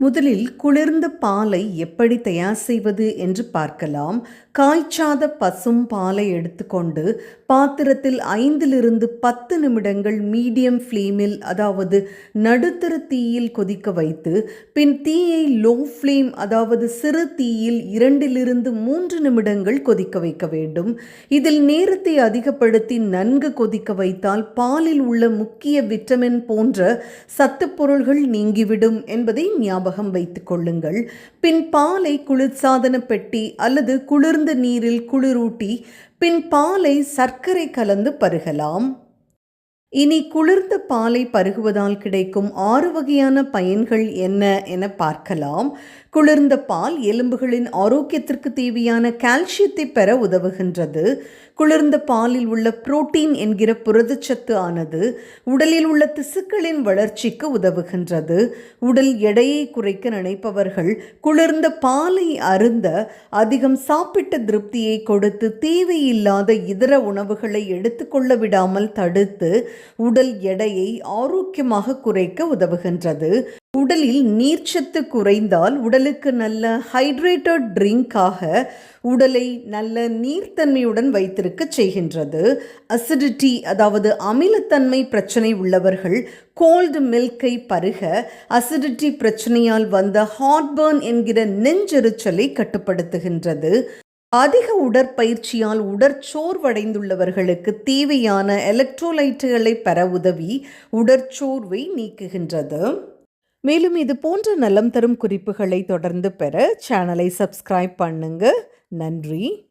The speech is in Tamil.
முதலில் குளிர்ந்த பாலை எப்படி தயார் செய்வது என்று பார்க்கலாம். காய்ச்சாத பசும் பாலை எடுத்துக்கொண்டு பாத்திரத்தில் ஐந்திலிருந்து பத்து நிமிடங்கள் மீடியம் ஃப்ளேமில் அதாவது நடுத்தர தீயில் கொதிக்க வைத்து பின் தீயை லோ ஃப்ளேம் அதாவது சிறு தீயில் இரண்டிலிருந்து மூன்று நிமிடங்கள் கொதிக்க வைக்க வேண்டும். இதில் நேரத்தை அதிகப்படுத்தி நன்கு கொதிக்க வைத்தால் பாலில் உள்ள முக்கிய விட்டமின் போன்ற சத்துப்பொருள்கள் நீங்கிவிடும் என்பதை ஞாபகம் வைத்துக் கொள்ளுங்கள். பின் பாலை குளிர்சாதன பெட்டி அல்லது குளிர்ந்த நீரில் குளிரூட்டி பின் பாலை சர்க்கரை கலந்து பருகலாம். இனி குளிர்ந்த பாலை பருகுவதால் கிடைக்கும் ஆறு வகையான பயன்கள் என்ன என பார்க்கலாம். குளிர்ந்த பால் எலும்புகளின் ஆரோக்கியத்திற்கு தேவையான கால்சியத்தை பெற உதவுகின்றது. குளிர்ந்த பாலில் உள்ள புரோட்டீன் என்கிற புரதச்சத்து ஆனது உடலில் உள்ள திசுக்களின் வளர்ச்சிக்கு உதவுகின்றது. உடல் எடையை குறைக்க நினைப்பவர்கள் குளிர்ந்த பாலை அருந்த அதிகம் சாப்பிட்ட திருப்தியை கொடுத்து தேவையில்லாத இதர உணவுகளை எடுத்துக்கொள்ள விடாமல் தடுத்து உடல் எடையை ஆரோக்கியமாக குறைக்க உதவுகின்றது. உடலில் நீர்ச்சத்து குறைந்தால் உடலுக்கு நல்ல ஹைட்ரேட்டட் ட்ரிங்காக உடலை நல்ல நீர்த்தன்மையுடன் வைத்திருக்க செய்கின்றது. அசிடிட்டி அதாவது அமிலத்தன்மை பிரச்சனை உள்ளவர்கள் கோல்டு மில்கை பருக அசிடிட்டி பிரச்சனையால் வந்த ஹார்ட்பர்ன் என்கிற நெஞ்செரிச்சலை கட்டுப்படுத்துகின்றது. அதிக உடற்பயிற்சியால் உடற்சோர்வடைந்துள்ளவர்களுக்கு தேவையான எலக்ட்ரோலைட்டுகளை பெற உதவி உடற்சோர்வை நீக்குகின்றது. மேலும் இது போன்ற நலம் தரும் குறிப்புகளை தொடர்ந்து பெற சேனலை சப்ஸ்கிரைப் பண்ணுங்க. நன்றி.